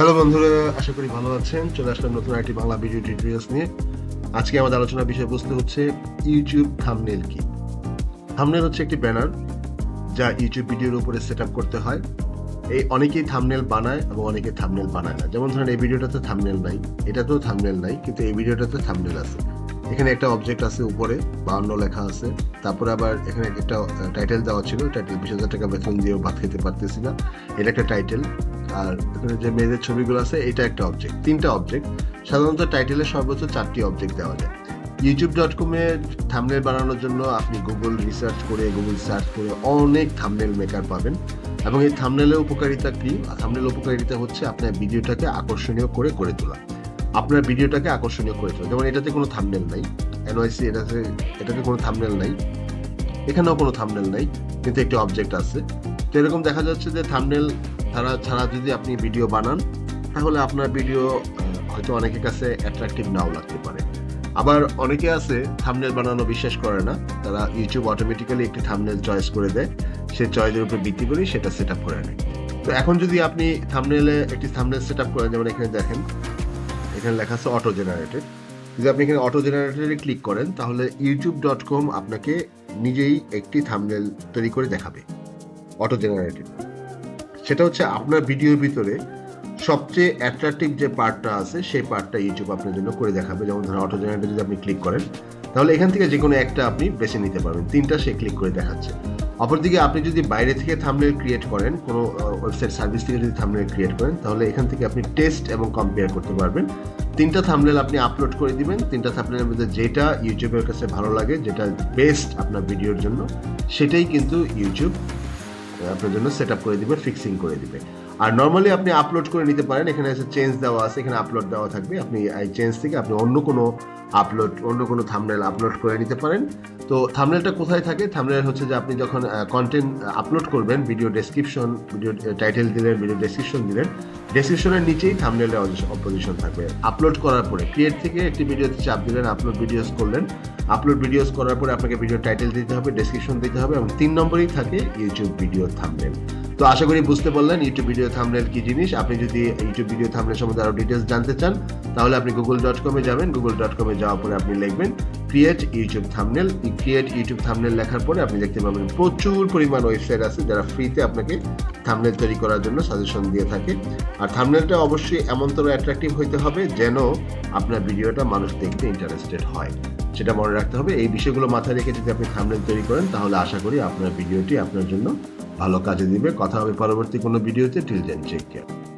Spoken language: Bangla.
হ্যালো বন্ধুরা, আশা করি ভালো আছেন। চলে আসলাম নতুন একটি বাংলা ভিডিও টিউটোরিয়ালস নিয়ে। আজকে আমাদের আলোচনার বিষয়বস্তু হচ্ছে ইউটিউব থামনেল কি? থামনেল হচ্ছে একটি ব্যানার যা ইউটিউব ভিডিওর উপরে সেট করতে হয়। এই অনেকেই থামনেল বানায় এবং অনেকে থামনেল বানায় না। যেমন ধরেন, এই ভিডিওটাতে থামনেল নাই, এটাতেও থামনেল নাই, কিন্তু এই ভিডিওটাতে থামনেল আছে। এখানে একটা অবজেক্ট আছে উপরে, বাউন্ন লেখা আছে। তারপরে আবার এখানে একটা টাইটেল দেওয়া ছিল। টাইটেল বিশ হাজার টাকা বেতন দিয়েও ভাত খেতে পারতেছি না। এটা একটা টাইটেল আর যে মেয়েদের ছবিগুলো আছে, এটা একটা অবজেক্ট তিনটা অবজেক্ট সাধারণত টাইটেলে সর্বোচ্চ চারটি অবজেক্ট দেওয়া যায়। ইউটিউব ডট কমে থামনেল বানানোর জন্য আপনি গুগল রিসার্চ করে গুগল সার্চ করে অনেক থামনেল মেকার পাবেন। এবং এই থামনেলের উপকারিতা কি? থামনেল উপকারিতা হচ্ছে আপনার ভিডিওটাকে আকর্ষণীয় করে করে তোলা। আপনার ভিডিওটাকে আকর্ষণীয় করে তোলা। যেমন এটাতে কোনো থামনেল নাই। এনওয়াইসি এটাতে এটাতে কোনো থামনেল নাই। এখানেও কোনো থামনেল নাই। কিন্তু একটি অবজেক্ট আছে। তো এরকম দেখা যাচ্ছে যে থামনেল ছাড়া ছাড়া যদি আপনি ভিডিও বানান, তাহলে আপনার ভিডিও হয়তো অনেকের কাছে অ্যাট্রাকটিভ নাও লাগতে পারে। আবার অনেকে আছে থামনেল বানানো বিশ্বাস করে না। তারা ইউটিউব অটোমেটিক্যালি একটি থামনেল চয়েস করে দেয়। সে চয়েসের উপর ভিত্তি করে সেটা সেট আপ করে নেয়। তো এখন যদি আপনি থামনেলে একটি থামনেল সেট আপ করেন, যেমন এখানে দেখেন, এখানে লেখা আছে অটো জেনারেটেড যদি আপনি এখানে অটো জেনারেটরে ক্লিক করেন, তাহলে ইউটিউব ডট কম আপনাকে নিজেই একটি থামনেল তৈরি করে দেখাবে অটো জেনারেটেড সেটা হচ্ছে আপনার ভিডিওর ভিতরে সবচেয়ে অ্যাট্রাকটিভ যে পার্টটা আছে, সেই পার্টটা ইউটিউব আপনার জন্য করে দেখাবে। যেমন ধরুন অটো জেনারেটর যদি আপনি ক্লিক করেন, তাহলে এখান থেকে যে কোনো একটা আপনি বেছে নিতে পারবেন। তিনটা সে ক্লিক করে দেখাচ্ছে। অপরদিকে আপনি যদি বাইরে থেকে থামনেল ক্রিয়েট করেন, কোনো ওয়েবসাইট সার্ভিস থেকে যদি থামনেল ক্রিয়েট করেন, তাহলে এখান থেকে আপনি টেস্ট এবং কম্পেয়ার করতে পারবেন। তিনটা থামনেল আপনি আপলোড করে দিবেন। তিনটা থামনেলের মধ্যে যেটা ইউটিউবের কাছে ভালো লাগে, যেটা বেস্ট আপনার ভিডিওর জন্য, সেটাই কিন্তু ইউটিউব আপনার জন্য সেট করে দিবে ফিক্সিং করে দিবে। আর নর্মালি আপনি আপলোড করে নিতে পারেন, এখানে এসে চেঞ্জ দেওয়া আছে, এখানে আপলোড দেওয়া থাকবে। আপনি এই চেঞ্জ থেকে আপনি অন্য কোনো আপলোড অন্য কোনো থামনেল আপলোড করে নিতে পারেন। তো থামনেলটা কোথায় থাকে? থামনেল হচ্ছে যে আপনি যখন কন্টেন্ট আপলোড করবেন ভিডিও ডেসক্রিপশন ভিডিও টাইটেল দিলেন ভিডিও ডেসক্রিপশন দিলেন ডেসক্রিপশনের নিচেই থামনেলের অপোজিশন থাকবে। আপলোড করার পরে ক্রিয়েট থেকে একটি ভিডিওতে চাপ দিলেন আপলোড ভিডিওস করলেন। আপলোড ভিডিওস করার পরে আপনাকে ভিডিও টাইটেল দিতে হবে ডেসক্রিপশন দিতে হবে এবং তিন নম্বরেই থাকে ইউটিউব ভিডিও থামনেল তো আশা করি বুঝতে পারলেন ইউটিউব ভিডিও থামনেল কি জিনিস। আপনি যদি ইউটিউব ভিডিও থামনেল সম্বন্ধে আরও ডিটেলস জানতে চান, তাহলে আপনি গুগল ডট কমে যাবেন। গুগল ডট কমে যাওয়ার পরে আপনি লিখবেন create YouTube thumbnail create YouTube thumbnail লেখার পরে আপনি দেখতে পাবেন প্রচুর পরিমাণ ওয়েবসাইট আছে যারা ফ্রিতে আপনাকে থামনেল তৈরি করার জন্য সাজেশন দিয়ে থাকে। আর থামনেলটা অবশ্যই এমনতর অ্যাট্রাকটিভ হইতে হবে যেন আপনার ভিডিওটা মানুষ দেখতে ইন্টারেস্টেড হয়। সেটা মনে রাখতে হবে। এই বিষয়গুলো মাথায় রেখে যদি আপনি থামনেল তৈরি করেন, তাহলে আশা করি আপনার ভিডিওটি আপনার জন্য ভালো কাজে দিবে। কথা হবে পরবর্তী কোনো ভিডিওতে। Till then check care